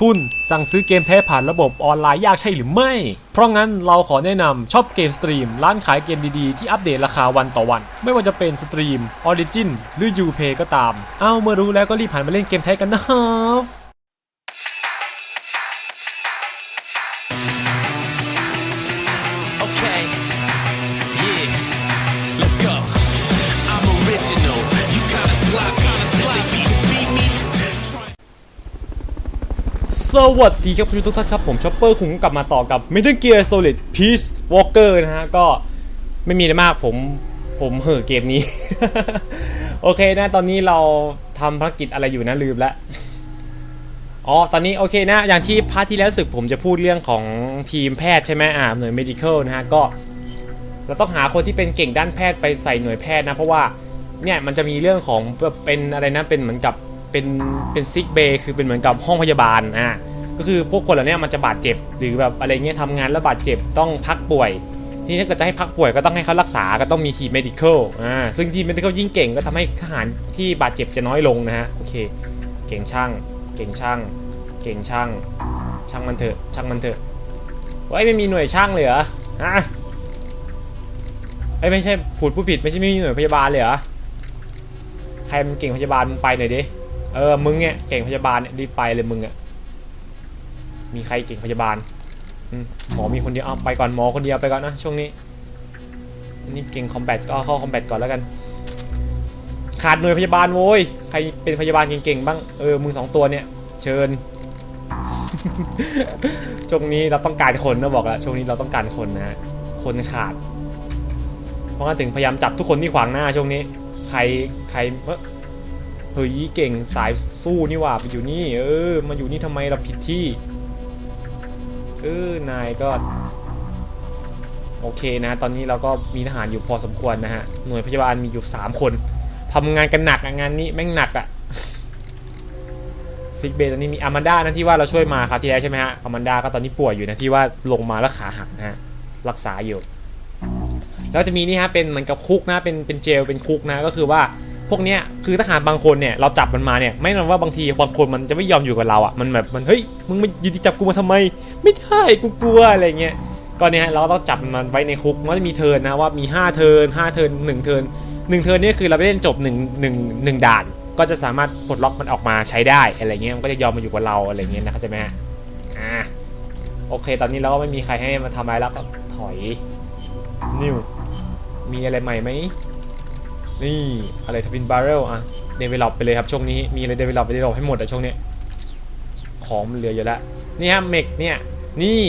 คุณสั่งซื้อเกมแท้ผ่านระบบออนไลน์ยากใช่หรือไม่ เพราะงั้นเราขอแนะนำช็อปเกมสตรีมร้านขายเกมดีๆ ที่อัปเดตราคาวันต่อวัน ไม่ว่าจะเป็นสตรีม Origin หรือ Upay ก็ตาม เอาเมื่อรู้แล้วก็รีบหันมาเล่นเกมแท้กันนะครับ วัสดีครับคุณผู้ชมทุกท่านครับ ผมชอปเปอร์คุงกลับมาต่อกับ Metal Gear Solid Peace Walker นะฮะ ก็ไม่มีอะไรมากผมผมเห่อเกมนี้ โอเคนะ ตอนนี้เราทำภารกิจอะไรอยู่นะ ลืมล้วอ๋อ ตอนนี้โอเคนะ อย่างที่พาร์ทที่แล้วสึกผมจะพูดเรื่องของทีมแพทย์ใช่ไหมอ่าหน่วย medical นะฮะ ก็ เราต้องหาคนที่เป็นเก่งด้านแพทย์ไปใส่หน่วยแพทย์นะ เพราะว่าเนี่ยมันจะมีเรื่องของแบบเป็นอะไรนะเป็นเหมือนกับ เป็นเป็นซิกเบย์คือเป็นเหมือนกับห้องพยาบาลอะก็คือพวกคนเหล่านี้มันจะบาดเจ็บหรือแบบอะไรเงี้ยทำงานแล้วบาดเจ็บต้องพักป่วย ทีนี้ถ้าเกิดจะให้พักป่วยก็ต้องให้เขารักษาก็ต้องมีทีม medical อ่าซึ่งทีม medical ยิ่งเก่งก็ทำให้ทหารที่บาดเจ็บจะน้อยลงนะฮะโอเค เก่งช่าง เก่งช่าง เก่งช่าง ช่างมันเถอะช่างมันเถอะเฮ้ยไม่มีหน่วยช่างเลยเหรอฮะเอ้ไม่ใช่พูดผู้ผิดไม่ใช่ไม่มีหน่วยพยาบาลเลยเหรอใครมันเก่งพยาบาลมึงไปหน่อยดิ เออ มึงเนี่ยเก่งพยาบาลเนี่ยรีบไปเลยมึงอะมีใครเก่งพยาบาลหมอมีคนเดียวเอาไปก่อนหมอคนเดียวไปก่อนนะช่วงนี้นี่เก่งคอมแบทก็เข้าคอมแบทก่อนแล้วกัน ขาดหน่วยพยาบาลโว้ยใครเป็นพยาบาลเก่งๆบ้างเออมึงสองตัวเนี่ย เชิญช่วงนี้เราต้องการคนนะบอกแล้วช่วงนี้เราต้องการคนนะฮะคนขาด เพราะงั้นถึงพยายามจับทุกคนที่ขวางหน้าช่วงนี้ ใครใคร เฮ้ยเก่งสายสู้นี่หว่าไปอยู่นี่ เออ มาอยู่นี่ทำไมเราผิดที่ เออนายก็ โอเคนะ ตอนนี้เราก็มีทหารอยู่พอสมควรนะฮะ หน่วยพยาบาลมีอยู่ 3 คนทำงานกันหนักงานนี้แม่งหนักอะซิกเบย์ตอนนี้มีอามันดานะที่ว่าเราช่วยมาคราวที่แล้วใช่ไหมฮะอามันดาก็ตอนนี้ป่วยอยู่นะที่ว่าลงมาแล้วขาหักนะฮะรักษาอยู่ แล้วจะมีนี่ฮะเป็นเหมือนกับคุกนะเป็นเป็นเจลเป็นคุกนะก็คือว่า พวกเนี้ยคือทหารบางคนเนี่ยเราจับมันมาเนี่ยไม่นว่าบางทีบางคนมันจะไม่ยอมอยู่กับเราอะมันแบบมันเฮ้ยมึงมายืนจับกูมาทำไม ไม่ได้กูกลัวอะไรเงี้ยก็เนี่ยเราต้องจับมันไว้ในคุกมันจะมีเทินนะว่ามี 5 เทิร์น5เทิร์น1เทิร์น1เทินนี่คือเราไปเล่นจบ1 1 1ด่าน ก็จะสามารถปลดล็อกมันออกมาใช้ได้อะไรเงี้ยมันก็จะยอมมาอยู่กับเราอะไรเงี้ยนะเข้าใจไหมฮะอ่าโอเค ตอนนี้เราก็ไม่มีใครให้มาทำอะไรแล้วก็ถอยนิวมีอะไรใหม่ไหม นี่อะไรทวินบาร์เรลอะเดเวลลอปไปเลยครับช่วงนี้มีอะไรเดเวลลอปไปเดเวลลอปให้หมดอะช่วงนี้ของมันเหลืออยู่แล้วนี่ฮะเมกเนี่ยนี่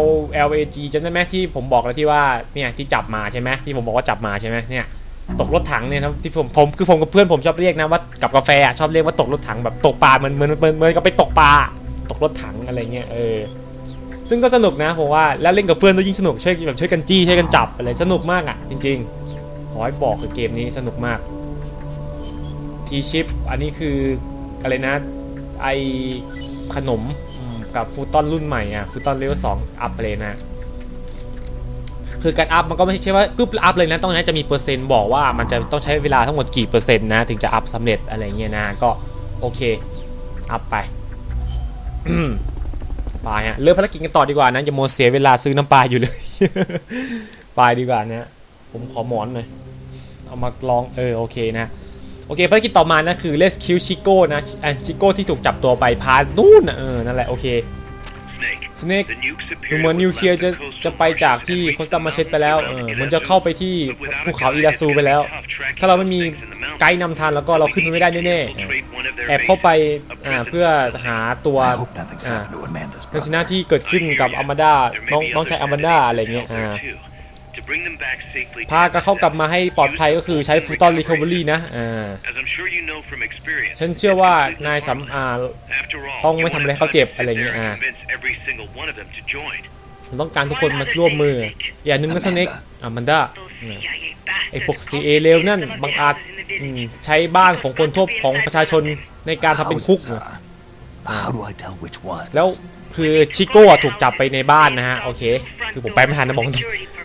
L L A G จำได้ไหมที่ผมบอกแล้วที่ว่าเนี่ยที่จับมาใช่ไหมที่ผมบอกว่าจับมาใช่ไหมเนี่ยตกรถถังเนี่ยนะที่ผมผมคือผมกับเพื่อนผมชอบเรียกนะว่ากับกาแฟชอบเรียกว่าตกรถถังแบบตกปลาเหมือนเหมือนเหมือนเหมือนกับไปตกปลาตกรถถังอะไรเงี้ยเออซึ่งก็สนุกนะผมว่าแล้วเล่นกับเพื่อนก็ยิ่งสนุกช่วยแบบช่วยกันจี้ช่วยกันจับอะไรสนุกมากอะจริง ๆ ขอให้บอกคือเกมนี้สนุกมาก ทีชิปอันนี้คืออะไรนะไอขนมมกับฟูตอนรุ่นใหม่อะฟูตอนเลเวลสองอัพเลยนะคือการอัพมันก็ไม่ใช่ว่ากึ๊บอัพเลยนะต้องให้จะมีเปอร์เซ็นต์บอกว่ามันจะต้องใช้เวลาทั้งหมดกี่เปอร์เซ็นต์นะถึงจะอัพสำเร็จอะไรเงี้ยนะก็โอเคอัพไปไปฮะเริ่มภารกิจกันต่อดีกว่านะจะโมเสียเวลาซื้อน้ำปลาอยู่เลย ไปดีกว่านะผมขอหมอนหน่อย เอามาลองเออโอเคนะโอเคภารกิจต่อมานะคือ Let's Kill Chico นะอะชิโก้ที่ถูกจับตัวไปพานู่นน่ะเออนั่นแหละโอเคสเนกดูเหมือนนิวเคลียร์จะจะไปจากที่โคสตามาเชตไปแล้วเออมันจะเข้าไปที่ภูเขาอิราซูไปแล้ว ถ้าเราไม่มีไกด์นำทางแล้วก็เราขึ้นไปไม่ได้แน่ๆเออแอบเข้าไปอ่าเพื่อหาตัว I hope nothing's อ่า happened to Amanda's ทัศ brother. นะที่เกิดขึ้นกับอ m ม n ดาน้องน้องชายอ m ม n ดาอะไรเงี้ยอ่า พาก็เข้ากลับมาให้ปลอดภัยก็คือใช้ฟูตอนรีคอเวอรี่นะอ่าฉันเชื่อว่านายสำอ่าต้องไม่ทำอะไรให้เขาเจ็บอะไรเงี้ยอ่าเราต้องการทุกคนมาร่วมมือ อย่านึงนะสเน็กอ m ม n ดาไอพวก CA เร็วนั่นบังอาจอืมใช้บ้านของคนทั่วของประชาชนในการทำเป็นคุก Houses, huh? How do I tell which one? แล้วคือชิโก้อะถูกจับไปในบ้านนะฮะ โอเค คือผมไปไม่ทันนะบอกตรง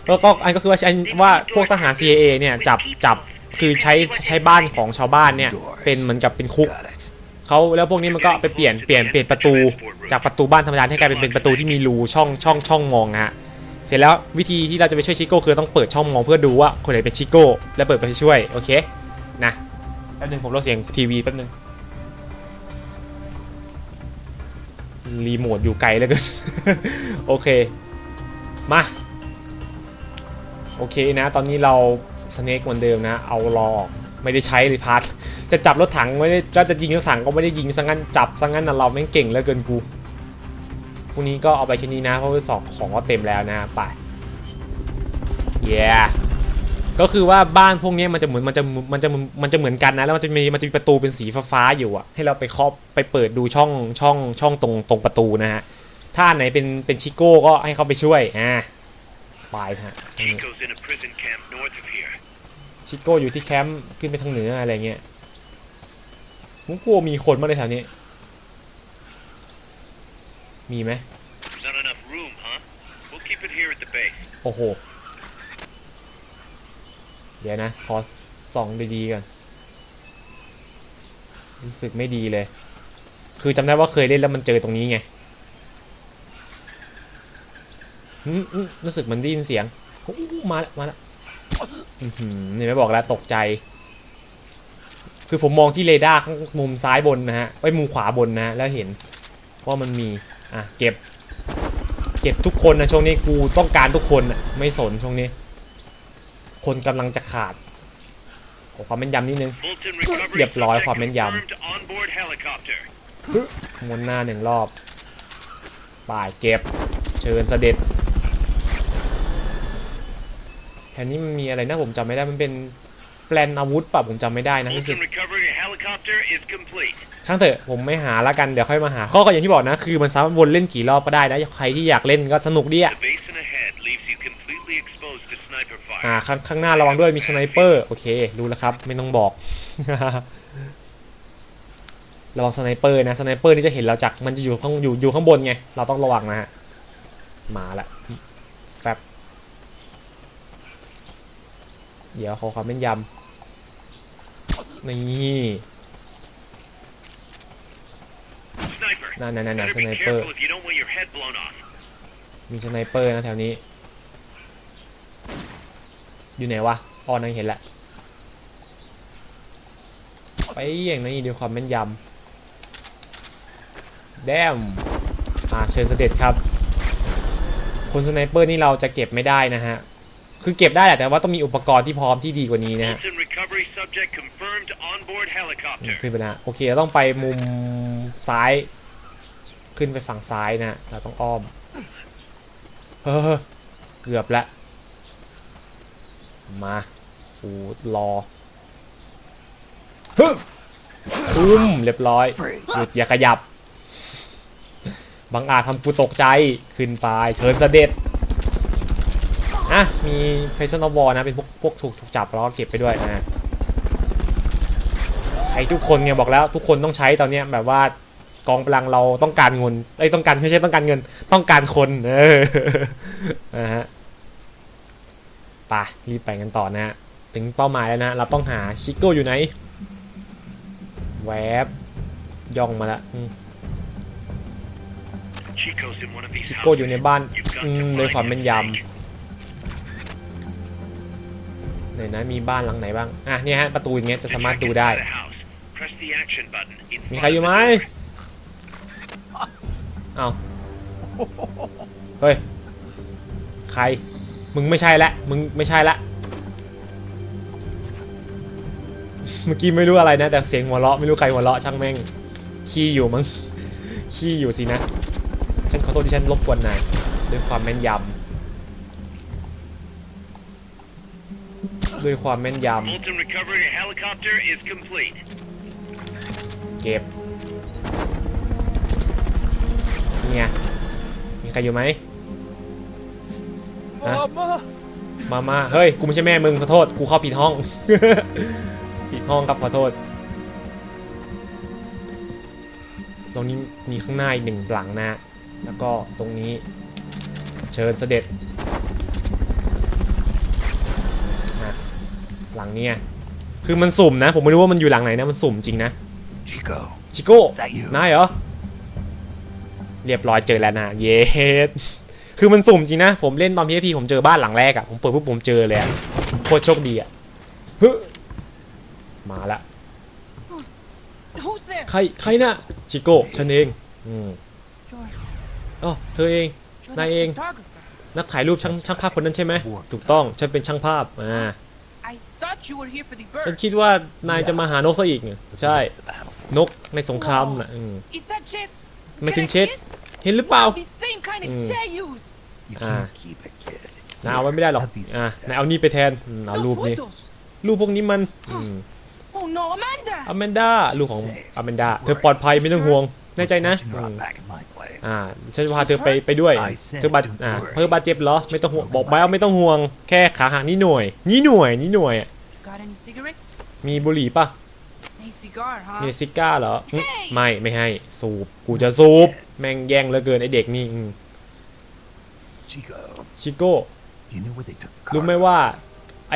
แล้วก็อันก็คือว่าใช้ว่าพวกทหาร CIA เนี่ยจับจับคือใช้ใช้บ้านของชาวบ้านเนี่ยเป็นเหมือนกับเป็นคุกเขาแล้วพวกนี้มันก็ไปเปลี่ยนเปลี่ยนเปลี่ยนประตูจากประตูบ้านธรรมดาให้กลายเป็นเป็นประตูที่มีรูช่องช่องช่องมองฮะเสร็จแล้ววิธีที่เราจะไปช่วยชิโก้คือต้องเปิดช่องมองเพื่อดูว่าคนไหนเป็นชิโก้แล้วเปิดไปช่วยโอเคนะแป๊บนึงผมลดเสียงทีวีแป๊บนึงรีโมทอยู่ไกลแล้วเกินโอเคมา โอเคนะ ตอนนี้เราสเนกเหมือนเดิมนะ เอารอออกไม่ได้ใช้เลยพาร์ทจะจับรถถังไม่ได้จะยิงรถถังก็ไม่ได้ยิงซะงั้นจับซะงั้นนะเราแม่งเก่งเหลือเกินกูพรุ่งนี้ก็เอาไปแค่นี้นะ เพราะว่าสอบของก็เต็มแล้วนะไปเย้ก็คือว่าบ้านพวกนี้มันจะเหมือนมันจะมันจะมันจะเหมือนกันนะ แล้วมันจะมีมันจะมีประตูเป็นสีฟ้าๆอยู่อะให้เราไปเคาะไปเปิดดูช่องช่องช่องตรงตรงประตูนะฮะถ้านไหนเป็นเป็นชิโก้ก็ให้เขาไปช่วยอ่า ปฮะตรงนี้ Chico's in a prison camp north of here. ชิโก้อยู่ที่แคมป์ขึ้นไปทางเหนืออะไรเงี้ยผมกลัวมีคนมาในแถวนี้ มีไหม Not enough room, huh? We'll keep it here at the base. โอ้โห เดี๋ยวนะ ขอส่องดีๆก่อนรู้สึกไม่ดีเลย คือจำได้ว่าเคยเล่นแล้วมันเจอตรงนี้ไงอืมอืม รู้สึกมันได้ยินเสียงมาแล้วมาแล้วนี่ไม่บอกแล้วตกใจ คือผมมองที่เรดาร์ข้างมุมซ้ายบนนะฮะไอ้มุมขวาบนนะแล้วเห็นว่ามันมีอะเก็บ เก็บทุกคนนะช่วงนี้กูต้องการทุกคนนะไม่สนช่วงนี้ คนกำลังจะขาดขอความแม่นยำนิดนึงเรียบร้อยความแม่นยำ confirmed onboard helicopter. วนหน้าหนึ่งรอบป่ายเก็บ เชิญเสด็จ แถวนี้มันมีอะไรนะผมจำไม่ได้มันเป็นแปลนอาวุธปะผมจำไม่ได้นะรู้สึก Fulton recovery helicopter is complete. ช่างเถอะผมไม่หาละกันเดี๋ยวค่อยมาหาข้อก็อย่างที่บอกนะคือมันสามารถวนเล่นกี่รอบก็ได้นะใครที่อยากเล่นก็สนุกดีอะ The basin ahead leaves you completely exposed to sniper อ่า fire. ข้างข้างหน้าระวังด้วยมีสไนเปอร์โอเครู้แล้วครับไม่ต้องบอก ระวังสไนเปอร์นะสไนเปอร์นี่จะเห็นเราจากมันจะอยู่ข้างอยู่อยู่ข้างบนไงเราต้องระวังนะฮะมาละแฟบ เดี๋ยวขอความแม่นยำนี่ Sniper. นั่นนั่นนั่น Better ส be ไนเปอร์ careful if you don't want your head blown off. มีสไนเปอร์นะแถวนี้ อยู่ไหนวะอ๋อนั่นเห็นละไปอย่างนี้ดูความแม่นยำแดมอ่าเชิญเสด็จครับ คนสไนเปอร์นี่เราจะเก็บไม่ได้นะฮะ คือเก็บได้แหละแต่ว่าต้องมีอุปกรณ์ที่พร้อมที่ดีกว่านี้นะฮะ Fulton recovery subject confirmed onboard อืม helicopter. ขึ้นไปนะโอเคเราต้องไปมุมซ้าย ขึ้นไปฝั่งซ้ายนะเราต้องอ้อมเฮ้อเกือบละมากูรอฮึอึมเรียบร้อยหยุดอย่าขยับ บางอาจทำกูตกใจขึ้นไปเชิญเสด็จ อะมีเพซนอวอนะเป็นพวกพวกถูกถูกจับแล้วก็เก็บไปด้วยนะใช้ทุกคนไงบอกแล้วทุกคนต้องใช้ตอนเนี้ยแบบว่ากองพลังเราต้องการเงินไอ้ยต้องการไม่ใช่ต้องการเงิน ต้องการคนเออนะฮะไปรีบไปกันต่อนะฮะถึงเป้าหมายแล้วนะเราต้องหาชิโก้อยู่ไหนแวบย่องมาละอืม Chico's in one of these ชิโก้อยู่ใน houses. บ้าน You've got อื to มเลย find ความ his แม่นย snake. ำ ไหนนะมีบ้านหลังไหนบ้าง อะเนี่ยฮะประตูอย่างเงี้ยจะสามารถ Check ดูได้ inside the house. Press the action button in มี front ใครอยู่ of ไหม the door. เอาเฮ้ย ใคร มึงไม่ใช่ละ มึงไม่ใช่ละ เมื่อกี้ไม่รู้อะไรนะ แต่เสียงหัวเราะไม่รู้ใครหัวเราะช่างแม่ง ขี้อยู่มั้ง ขี้อยู่สินะ ฉันขอโทษที่ฉันรบกวนนายด้วยความแม่นยำ ด้วยความแม่นย Fulton recovery helicopter is complete. ำเก็บเนี่ยมีใครอยู่ไหมฮะมามาเฮ้ย กูไม่ใช่แม่มึงขอโทษ กูเข้าผิดห้อง ผิดห้องครับขอโทษ ตรงนี้มีข้างหน้าอีกหนึ่งหลังนะ แล้วก็ตรงนี้ เชิญเสด็จอะ หลังเนี้ยคือมันสุ่มนะ ผมไม่รู้ว่ามันอยู่หลังไหนนะ มันสุ่มจริงนะ Chico, ชิโก้ Is that you? นายเหรอ เรียบร้อยเจอแล้วนะ เยสคือมันสุ่มจริงนะ ผมเล่นตอนพีเอพีผมเจอบ้านหลังแรกอะผมเปิดปุ๊บผมเจอเลยอะโคตรโชคดีอะเฮ้ยมาละ Who's there? ใครใครน่ะชิโก้ฉันเองอืม Jordan. อ๋อเธอเอง You're Này that Yên. photographer. นักถ่ายรูปช่างช่างภาพคนนั้นใช่ไหมถูกต้อง ฉันเป็นช่างภาพ อ่า ฉัน birds. คิดว่านายจะมาหานกซะอีกเนี่ยใช่ It's the battle. นกในสงครามน่ะอืม Is that chess? ไม่ Can ถึง I เช็ด see it? เห็นหรือเปล่า The same kind of Mm. chair used. You Ah. can't keep it, kid. นายเอาไว้ไม่ได้หรอก Have these อะ instead. นายเอานี่ไปแทนอืมเอารูป Those นี้ photos. รูปพวกนี้มันอืม Oh no, Amanda. อแมนดาลูกของอแมนดาเธอปลอดภัยไม่ต้องห่วงแน่ใจนะ Watching อื her ม back in my place. อ่าฉันจะพาเธอไปไปด้วย เธอบาดอ่าเธอบาดเจ็บเหรอไม่ต้องห่วงบอกไปว่าไม่ต้องห่วงแค่ขาหักนิดหน่วยนี่หน่วยนี่หน่วย Got any cigarettes? มีบุหรี่ป่ะ A cigar, huh? มีซิก้าเหรออืมเฮ้ยไม่ไม่ให้ สูบ กูจะสูบ แม่งแย่งเหลือเกินไอเด็กนี่อืม Chico, ชิโก้ do you know where they took the car? รู้ไหมว่า ไอ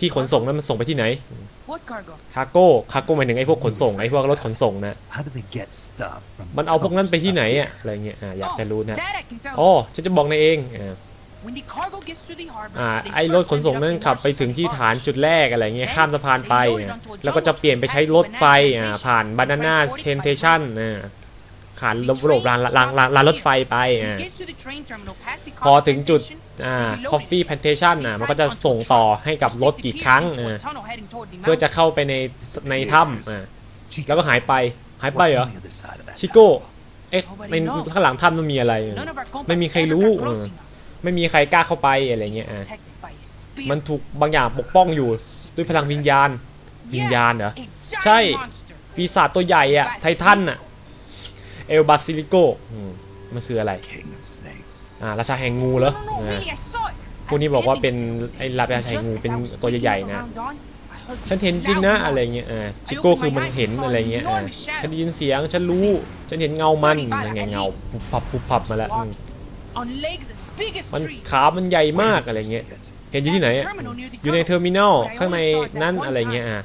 ที่ขนส่งนั้นมันส่งไปที่ไหน What cargo? คาโก้ คาโก้หมายถึงไอพวกขนส่ง ไอพวกรถขนส่งนะ How did they get stuff from มันเอาพวกนั้นไปที่ไหน coast อะ up อะไรเงี้ยอะอยาก Oh, จะรู้นะ that I can tell. อ๋อฉันจะบอกนายเองอ่า When the cargo gets to the harbor, อ่า they ไอ้รถ first ขนส่ง send it นั้น up the ขับไป marshes ถึง on ที่ the ฐาน barge. จุดแรกอะไรเงี้ยข้ามสะพานไปอะแล้วก็จะเปลี่ยนไปใช้รถไฟอ่าผ่านบานาน่าเ a นเทชันอ่าผ่านระบบรางรางรางรางรถไฟไป When อ่า it gets to the train terminal, past the พอ cargo ถึงจุด plantation, อ่า they reload it. coffee plantation อะมันก็จะส่งต่อให้กับรถอีกครั้งอ่า Disappears into a tunnel heading toward the เพื่อจะ mountains. เข้าไปในในถ้ำอ่า Chico, แล้วก็หายไปหายไป what's เหรอ on the other side of that ชิโก้ tunnel? เอ๊ะในข้างหลังถ้ำมันมีอะไร None of our compas ไม่มีใคร ever รู้ got close เออ enough. ไม่มีใครกล้าเข้าไปอะไรเงี้ยอะ Protected by a spear. มันถูกบางอย่างปกป้องอยู่ด้วยพลังวิญญาณ วิญญาณเหรอ Yeah, a giant ใช่ monster. ปีศาจตัวใหญ่อะไททันอะเอลบาซิลิโกมันคืออะไร King of snakes. อ่า ราชาแห่งงูเหรอ No, no, no, อ่า really, I saw it. พวกนี้บอกว่าเป็น Outstanding. ไอ้ราชาแห่งงู Just เป็น as I was ตัวใหญ่ๆ sneaking นะ around dawn, I heard ฉัน this เห็นจริงนะ loud อะไร noise. เงี้ย อ่า ชิโก้คือมันเห็นอะไรเงี้ย อ่า ฉันได้ยินเสียง ฉันรู้ ฉันเห็นเงามันยังไงเงา ปุบปับปุบปับมาแล้วอื ม On legs as big as มัน trees. ขามันใหญ่มาก Where did อะไร you เงี้ย see it? เห็นอยู่ที่ไหนอะอยู่ในเทอร์มินอลข้างในนั้นอะไรเงี้ยอะ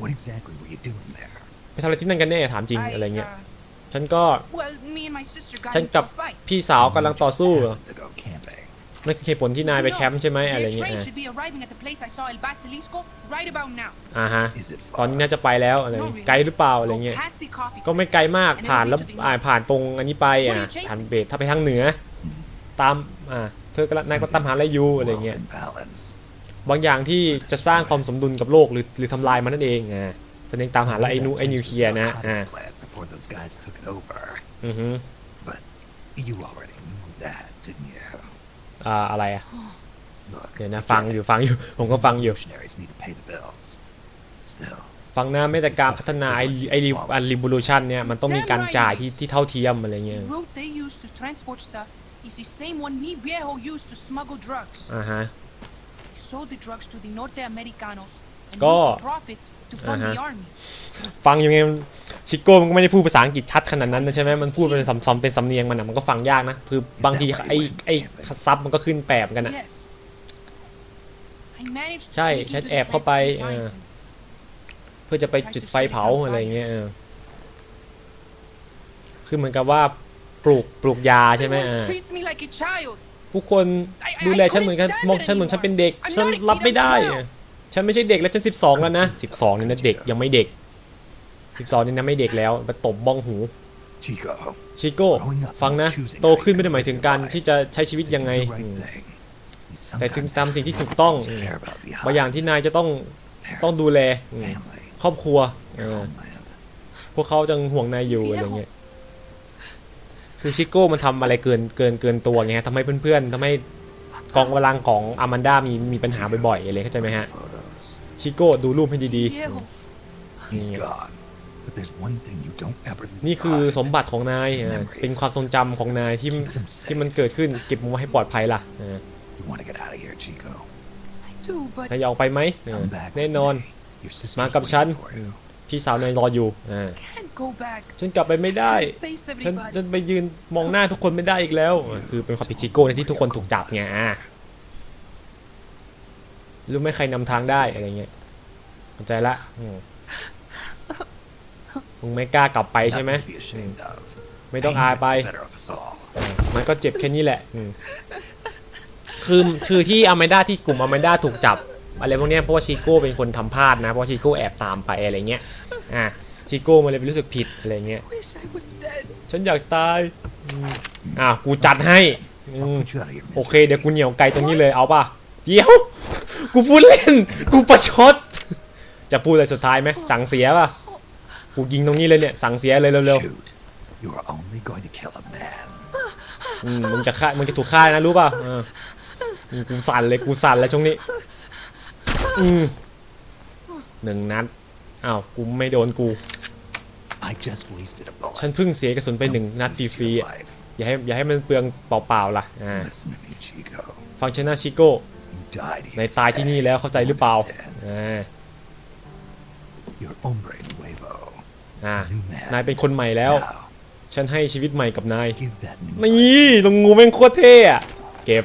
What exactly were you doing there? ไปทำอะไรที่นั่นกันแน่ถามจริง I, อะไรเงี้ย uh, ฉันก็ well, me and my sister got ฉัน into กับ a fight. พี่สาวกำลังต่อสู้ Happened to go camping. นั่นคือเหตุผลที่นายไปแคมป์ใช่ไหมอะไร Their เงี้ย train อะ should be arriving at the place I saw El Basilisco right about now. อ่าฮะ Is it ตอน far? นี้น่าจะไปแล้วอะไรเงี้ยไกลหรือเปล่าอะไร Go เงี้ย past the coffee ก็ไม่ไกลมากผ่านแล้ว And then we อ่า reach the ผ่านตรงอันนี้ไป What are อะ you chasing? ผ่านเบสถ้าไปทางเหนือ ตาม อ่าเธอกำลังนายก็ตามหาอะไรอยู่อะไรเงี้ย World in balance. บางอย่างที่จะสร้างความสมดุลกับโลกหรือหรือทำลายมันนั่นเองอ่าแสดงตามหาแล้วไอ้นูไอ้นิวเคลียร์นะอ่า Narcotics plant before those guys took it over. อือฮึ But you already knew that, didn't you? อ่าอะไรอะ Look, เดี๋ยวนะ I ฟัง get อยู่ it. ฟังอยู่ผมก็ฟังอยู่ Revolutionaries need to pay the bills. Still, ฟังนะไม่แต่การพัฒนาไอ้ไอ้อันริบูลูชันเนี่ยมันต้องมีการจ่ายที่ที่เท่าเทียมอะไรเงี้ย The route they use to transport stuff is the same one mi viejo used to smuggle drugs. อ่าฮะ He sold the drugs to the Norte Americanos and Go. used the profits to fund the Uh-huh. army. ฟังยังไงมันชิโก้มันก็ไม่ได้พูดภาษาอังกฤษชัดขนาดนั้นนะใช่ไหมมันพูดเป็นสำสำเป็นสำเนียงมันอะมันก็ฟังยากนะ คือบางทีไอ้ไอ้ซับมันก็ขึ้นแปลกเหมือนกันอะ Yes. I managed to ใช่ sneak ฉัน into แอบ the เข้า plant ไป a few เออ times and เพื่อจะไปจุดไฟเผาอะไรเงี้ยเออคือเหมือนกับว่า ปลูกปลูกยาใช่ไหม everyone อ่า treats me like a child. ผู้คนดูแลฉันเหมือนกันมองฉันเหมือนฉันเป็นเด็ก ฉันรับไม่ได้อะฉันไม่ใช่เด็กแล้วฉันสิบสองแล้วนะสิบสองนี่นะเด็กยังไม่เด็กสิบสองนี่นะไม่เด็กแล้วไปตบบ้องหู Chico, ชิโก้ฟังนะ โตขึ้นไม่ได้หมายถึงการที่จะใช้ชีวิต to ยังไง do the อื right ม thing. You แต่ถึง sometimes ตาม have สิ่งที่ to ถูกต้อง also care about the บางอย่างที่นายจะต้อง parents, ต้องดูแลอืม family, ครอบครัวเอ your อ homeland. พวกเขาจังห่วงนายอยู่อะไรเงี้ย คือชิโก้มันทำอะไรเกินเกินเกินตัวไงฮะทำให้เพื่อนๆทำให้กองกำลังของอามันดามีมีปัญหาบ่อยๆอะไรเข้าใจไหมฮะ Photos. ชิโก้ดูรูปให้ดี Viejo. He's Yeah. gone. But there's one thing you don't ever leave ๆนี่คือ behind. สมบัติของนายเออเป็นความทรงจำของนายที่ที่มันเกิดขึ้นเก็บมันไว้ให้ปลอดภัยล่ะเออ You want to get out of here, Chico? I do, but นายอยากออกไปไหมเออ Come back แน่ with นอน me. Your sister's มากับฉัน waiting for you. พี่สาวนายรออยู่อ่า can't go back. ฉันกลับไปไม่ได้ Can't face ฉัน everybody. ฉันไปยืนมองหน้าทุกคนไม่ได้อีกแล้วเออคือเป็นความผิดชิโก้ในที่ทุกคนถูกจับไงอะรู้ไหมใครนำทางได้อะไรเงี้ยเข้าใจละอืมมึงไม่กล้ากลับไปใช่ไหม Nothing to be ashamed of. ไม่ต้อง Pain อาย gets ไป the better of us all. มันก็เจ็บแค่นี้แหละอืมคือคือที่อเมด้าที่กลุ่มอเมด้าถูกจับ อะไรพวกเนี้ยเพราะว่าชิโก้เป็นคนทำพลาดนะ เพราะว่าชิโก้แอบตามไปอะไรเงี้ยอะชิโก้มันเลยรู้สึกผิดอะไรเงี้ย Wish I was dead. ฉันอยากตายอืมอะกูจัดให้อืม Put you out of your โอเค misery. เดี๋ยวกูเหนียวไกลตรงนี้เลยเอาป่ะเดี๋ยวกูพูดเล่น กูประชด จะพูดอะไรสุดท้ายไหมสั่งเสียป่ะกูยิงตรงนี้เลยเนี่ยสั่งเสียเลยเร็ว Shoot. You are only going to kill a man. ๆอืมมึงจะฆ่ามึงจะถูกฆ่านะรู้ป่ะเอออืมกูสั่นเลยกูสั่นเลยช่วงนี้ อืมหนึ่งนัด อ้าว กูไม่โดนกู I just wasted a bullet. ฉันเพิ่งเสียกระสุนไปหนึ่งนัดฟ Waste รี your ๆอะ life. อย่าให้อย่าให้มันเปลืองเปล่าๆล่ะ อ่า Listen to me, Chico. ฟังชนะชิโก้ You died ใน here ตายที่นี่ today. แล้วเข้าใจหรือเปล่า Understand? อ่า You're hombre nuevo. อ่า A new man. นายเป็นคนใหม่แล้ว Now, ฉันให้ชีวิตใหม่กับนาย give that new นี่ตรงงูแม่งโคตรเท่อะเก็บ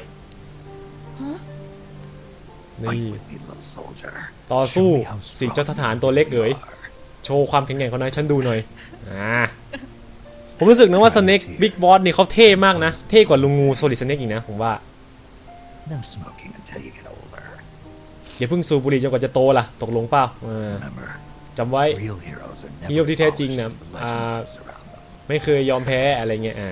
life. นี่ Fight with me, little soldier. ต่อสู้ Show me how สิง strong เจ้าทหารตัวเล็กเอ๋ย you are. โชว์ความแข็งแกร่งของนายฉันดูหน่อยอ่าผมรู้สึกนะว่าสเน็กบิ๊กบอสนี่เขาเท่มากนะ เท่กว่าลุงงูโซลิดสเน็กอีกนะผมว่า No smoking until you get older. อย่าเพิ่งสูบบุหรี่จนกว่าจะโตล่ะ ตกลงเปล่าเออ Remember, จำไว้ real heroes are never ฮีโร่ที่แท้จริง polished นะ as the legends อ่า that surround them. ไม่เคยยอมแพ้อะไรเงี้ยอ่า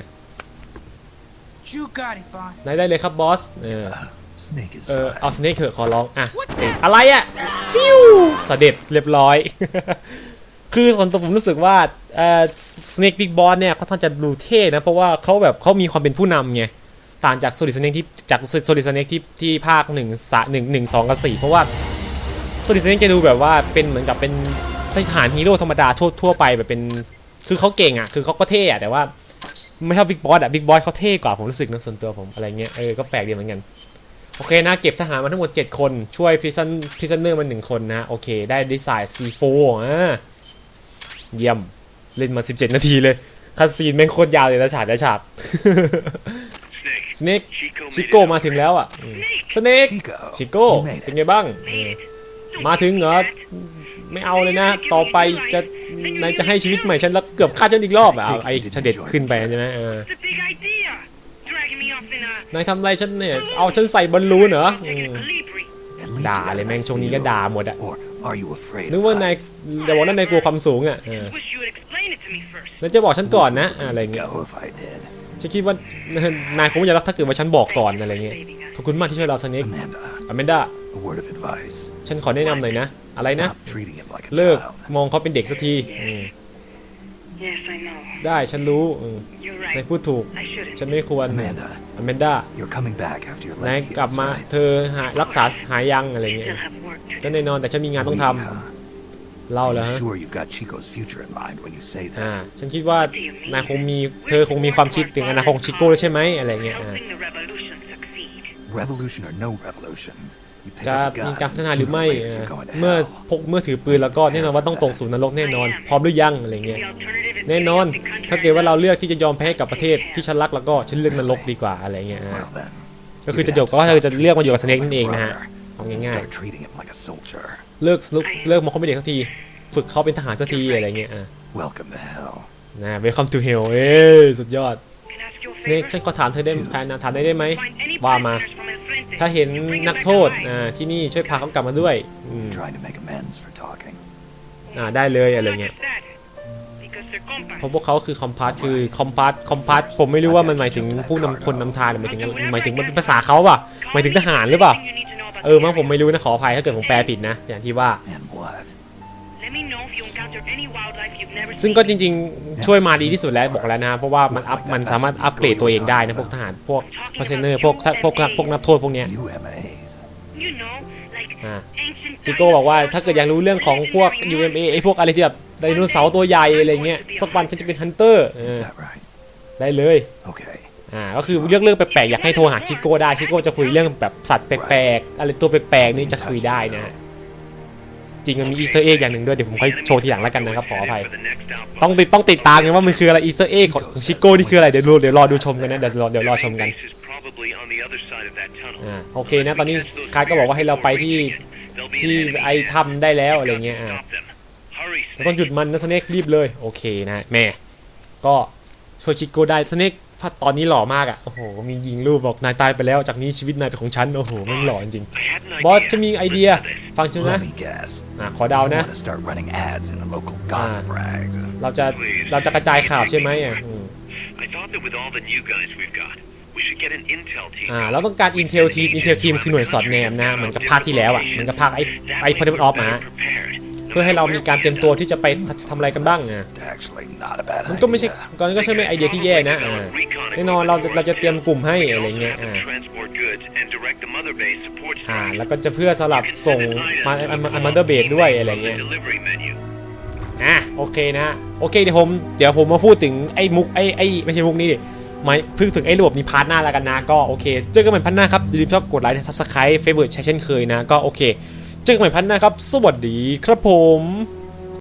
You got it, boss. นายได้เลยครับบอสเออ Snake is เออ fine. เอาสเน็กเถอะขอร้องอะเอ๊ะอะไรอะฟิวเสด็จเรียบร้อย คือส่วนตัวผมรู้สึกว่าเอ่อสเน็กบิ๊กบอสเนี่ยเขาท่านจะดูเท่นะ เพราะว่าเขาแบบเขามีความเป็นผู้นำไงต่างจากโซลิดสเน็กที่จากโซลิดสเน็กที่ที่ภาคหนึ่งสะหนึ่งหนึ่งสองกับสี่เพราะว่าโซลิดสเน็กจะดูแบบว่าเป็นเหมือนกับเป็นทหารฮีโร่ธรรมดาทั่วทั่วไปแบบเป็นคือเขาเก่งอะคือเขาก็เท่อะแต่ว่าไม่เท่าบิ๊กบอสอะบิ๊กบอสเขาเท่กว่าผมรู้สึกนะส่วนตัวผมอะไรเงี้ยเออก็แปลกดีเหมือนกัน โอเคนะ เก็บทหารมาทั้งหมด 7 คนช่วยพิซันพิซันเนอร์มาหนึ่งคนนะ โอเค ได้ดีไซน์ C4 อะเยี่ยม เล่นมา 17 นาทีเลยคาซีนแม่งโคตรยาวเลยนะฉากนะฉาก Snake. สเน็ก Chico ชิ made โก้ it มา out. ถึงแล้วอะสเน็ก Chico, ชิโก้ you made เป็น it. ไงบ้างเออ Made it. Don't มาถึงเหรอ do that. ไม่เอาเลยนะ ต่อไปจะนายจะให้ชีวิตใหม่ฉันแล้วเกือบฆ่าฉันอีกรอบอะเอาไอ้เสด็จขึ้นไปใช่ไหม นายทำอะไรฉันเนี่ย เอาฉันใส่บอลลูนเหรออื taking ม a Calibri. At least ด่า you เลย got แม่ง nice ช่วงนี้ก็ view. ด่าหมดอะ Or are you afraid นึก of ว่านาย heights? อย่าบอกว่านายกลัวความสูงอะเออ Wish you would explain it to me first. แล้วจะบอกฉันก่อนนะอะไรเงี้ย Go if I did. ฉันคิดว่านายคงไม่จะรักถ้าเกิดว่าฉันบอกก่อนอะไรเงี้ยขอบคุณมากที่ช่วยเราสเน็ก Amanda, อแมนด้า a word of advice. ฉันขอแนะนำหน่อยนะ อะไรนะ Stop treating him like a เลิก child. มองเขาเป็นเด็กสักทีอืม Yes, I know. ได้ฉันรู้อืม You're นาย right. พูดถูก I shouldn't. ฉันไม่ควร Amanda, อแมนด้า you're coming back after your นาย leg กลับ heals, มา right? เธอหารักษาหายยังอะไร I เงี้ย still have work to ก็ do. แน่นอนแต่ฉันมีงานต้องท We, uh, ำเล่าแล้ว I'm ฮะ sure you've got Chico's future in mind when you say อ่า that. ฉันคิดว่านายคงมีเธอคงมีความคิดถึงอนาคตของชิโก้ด้วยใช่ไหมอะไรเงี้ยอ่า Helping the revolution succeed. Revolution or no revolution, you pick จะ up the มี gun, การพัฒนาหรือ sooner ไม่ or later เออ you're going to เมื่อ hell. พกเมื่อถือปืนแล้วก็แน่นอนว่าต้องตกสู่นรกแน่นอน พร้อมหรือยังอะไรเงี้ย The alternative is แน่นอน giving up the country ถ้าเกิดว่าเรา I love. เลือกที่จะยอมแพ้กับประเทศที่ฉันรักแล้วก็ฉันเลือกนรกดีกว่าอะไรเงี้ยอ่า Well then, ก็คือ you'd จะจบ have ก็ to ว่าเธอ stop จะเลือกมาอยู่กับ treating ส him เน็ก like นั่นเอง a นะฮะ brother เอา and ง่าย start treating him like a soldier. ๆเลิกลุกเลิกมองเขาเป็นเด็กสักที ฝึกเขาเป็นทหารสักทีอะไรเงี้ยอ่า Welcome to hell. นะ welcome to hell เอ้ยสุดยอด Can I ask you a สเน็ก favor? ฉันขอถามเธอได้ถามถามได้ได้ไหม Find any ว่ามา prisoners from El Frente. ถ้าเห็น You bring them นัก back โทษ alive. อ่าที่นี่ช่วยพาเขากลับมาด้วยอืม Trying to make amends for talking. อ่าได้เลยอะไร Not เงี้ย เพราะพวกเขาคือคอมพาร์ตคือคอมพาร์ตคอมพาร์ตผมไม่รู้ว่ามันหมายถึงผู้นำคนนำทางหรือหมายถึงหมายถึงมันเป็นภาษาเขาป่ะหมายถึงทหารหรือเปล่า Everything you need to know about เออมั้ง the ผมไม่รู้นะขออภัยถ้าเกิดผมแปลผิดนะ อย่างที่ว่า And what? Let me know if you encounter any wildlife you've never ซึ่ง seen. ก็จริง ๆ ช่วยมาดีที่สุดแล้วบอกแล้วนะเพราะว่ามันอัพมันสามารถอัปเกรดตัวเองได้นะพวกทหารพวกพาเซเนอร์พวกพวกพวกนักโทษพวกเนี้ย UMAs. You know, like อ่า ancient จิโก้บอกว่าถ้าเกิดอยากรู้เรื่องของพวก UMA ไอพวกอะไรที่แบบ ไดโนเสาร์ตัวใหญ่อะไรเงี้ยสักวันฉันจะเป็นฮันเตอร์ Is that right? ได้เลย Okay. อ่าก็คือเรื่องเรื่องแปลกๆอยากให้โทรหาชิโก้ได้ชิโก้จะคุยเรื่องแบบสัตว์แปลกๆอะไรตัวแปลกๆนี่จะคุยได้นะฮะจริงมันมีอีสเตอร์เอ็กอย่างหนึ่งด้วยเดี๋ยวผมค่อยโชว์ทีหลังแล้วกันนะครับขออภัย for the next outpost. ต้องติดต้องติดตามกันว่ามันคืออะไรอีสเตอร์เอ็กของชิโก้นี่คืออะไรเดี๋ยวรอเดี๋ยวรอดูชมกันนะเดี๋ยวรอเดี๋ยวรอชมกัน Base is probably on the other side of that tunnel. อ่าโอเคนะตอนนี้คายก็บอกว่าให้เราไปที่ They'll be ที่ an enemy ไอ hand. ทำได้แล้วอะไร We've got เงี้ย to อ่า เราต้องหยุด Snake. มันนะสเน็กรีบเลยโอเคนะแม่ก็ช่วยชิโก้ได้สเน็กตอนนี้หล่อมากอะโอ้โหมียิงรูปบอกนายตายไปแล้วจากนี้ชีวิตนายเป็นของฉันโอ้โหแม่งหล่อจริง I had an ๆบอส idea. จะมีไอเดียฟังฉันนะ Let me guess. อะขอเดา You นะ want to start running ads in the local gossip rags. เราจะเราจะกระจายข่าวใช่ไหมอะอืม I thought that with all the new guys we've got, we should get an intel team. อ่าเราต้องการ Intel Team Intel Team คือหน่วยสอดแนมนะเหมือนกับภาคที่แล้วอะเหมือนกับภาคไอ้ไอ้ Portable Off มาฮะเพื่อให้เรามีการเตรียมตัวที่จะไปทำอะไรกันบ้างอะมันก็ไม่ใช่ก็ก็ใช่ไม่ไอเดียที่แย่นะอ่าแน่นอนเราจะเราจะเตรียมกลุ่มให้อะไรเงี้ยอ่าอ่าแล้วก็จะเพื่อสลับส่งมาอันมันเดอร์เบดด้วยอะไรเงี้ยอะโอเคนะโอเคเดี๋ยวผมเดี๋ยวผมมาพูดถึงไอ้มุกไอ้ไอ้ไม่ใช่มุกนี้ดิมายพูดถึงไอ้ระบบนี้พาร์ทหน้าแล้วกันนะ ก็โอเค เจอกันใหม่พันหน้าครับอย่าลืมชอบกดไลค์ซับสไครต์เฟเวอร์ใช้เช่นเคยนะ ก็โอเค เจอกันใหม่พันนะครับ สวัสดีครับผม